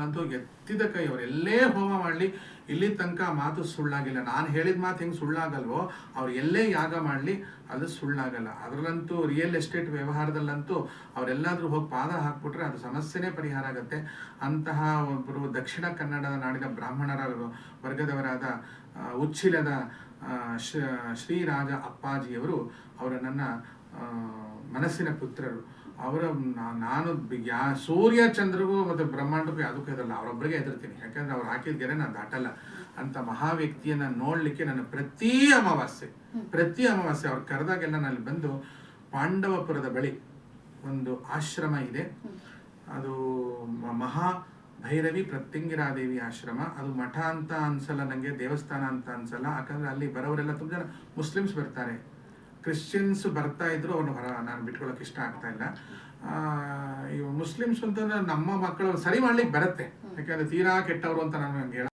ಅಂತೂ ಎತ್ತಿದ ಕೈ ಅವ್ರು. ಹೋಮ ಮಾಡಲಿ, ಇಲ್ಲಿ ತನಕ ಮಾತು ಸುಳ್ಳಾಗಿಲ್ಲ. ನಾನು ಹೇಳಿದ ಮಾತು ಹೆಂಗೆ ಸುಳ್ಳಾಗಲ್ವೋ, ಅವ್ರು ಎಲ್ಲೇ ಯಾಗ ಮಾಡಲಿ, ಅದು ಸುಳ್ಳಾಗಲ್ಲ. ಅದರಲ್ಲಂತೂ ರಿಯಲ್ ಎಸ್ಟೇಟ್ ವ್ಯವಹಾರದಲ್ಲಂತೂ ಅವರೆಲ್ಲಾದರೂ ಹೋಗಿ ಪಾದ ಹಾಕ್ಬಿಟ್ರೆ ಅದು ಸಮಸ್ಯೆನೇ ಪರಿಹಾರ ಆಗುತ್ತೆ. ಅಂತಹ ಒಬ್ಬರು ದಕ್ಷಿಣ ಕನ್ನಡದ ನಾಡಿನ ಬ್ರಾಹ್ಮಣರ ವರ್ಗದವರಾದ ಉಚ್ಚಿಲದ ಶ್ರೀರಾಜ ಅಪ್ಪಾಜಿಯವರು ಅವರ ನನ್ನ ಮನಸ್ಸಿನ ಪುತ್ರರು. ಅವರ ನಾನು ಯಾ ಸೂರ್ಯ ಚಂದ್ರಗೂ ಮತ್ತು ಬ್ರಹ್ಮಾಂಡಕ್ಕೂ ಯಾವುದಕ್ಕೂ ಹೆದರಲ್ಲ ಅವರೊಬ್ಬರಿಗೆ ಹೆದರ್ತೀನಿ. ಯಾಕಂದ್ರೆ ಅವ್ರು ಹಾಕಿದ ಗೆರೆ ನಾನು ದಾಟಲ್ಲ. ಅಂತ ಮಹಾ ವ್ಯಕ್ತಿಯನ್ನು ನೋಡಲಿಕ್ಕೆ ನನ್ನ ಪ್ರತಿ ಅಮಾವಾಸ್ಯೆ ಪ್ರತಿ ಅಮಾವಾಸ್ಯೆ ಅವ್ರು ಕರೆದಾಗೆಲ್ಲ ನಾನು ಅಲ್ಲಿ ಬಂದು ಪಾಂಡವಪುರದ ಬಳಿ ಒಂದು ಆಶ್ರಮ ಇದೆ. ಅದು ಮಹಾ ಭೈರವಿ ಪ್ರತ್ಯಂಗಿರಾದೇವಿ ಆಶ್ರಮ. ಅದು ಮಠ ಅಂತ ಅನ್ಸಲ್ಲ ನನಗೆ ದೇವಸ್ಥಾನ ಅಂತ ಅನ್ಸಲ್ಲ. ಯಾಕಂದ್ರೆ ಅಲ್ಲಿ ಬರೋರೆಲ್ಲ ತುಂಬ ಜನ ಮುಸ್ಲಿಮ್ಸ್ ಬರ್ತಾರೆ. ಕ್ರಿಶ್ಚಿಯನ್ಸ್ ಬರ್ತಾ ಇದ್ರು ಅವ್ರನ್ನ ಹೊರ ನಾನು ಬಿಟ್ಕೊಳ್ಳೋಕೆ ಇಷ್ಟ ಆಗ್ತಾ ಇಲ್ಲ. ಇವು ಮುಸ್ಲಿಮ್ಸ್ ಅಂತಂದ್ರೆ ನಮ್ಮ ಮಕ್ಕಳು ಸರಿ ಮಾಡ್ಲಿಕ್ಕೆ ಬರುತ್ತೆ. ಯಾಕಂದ್ರೆ ತೀರಾ ಕೆಟ್ಟವರು ಅಂತ ನಾನು ಹೇಳ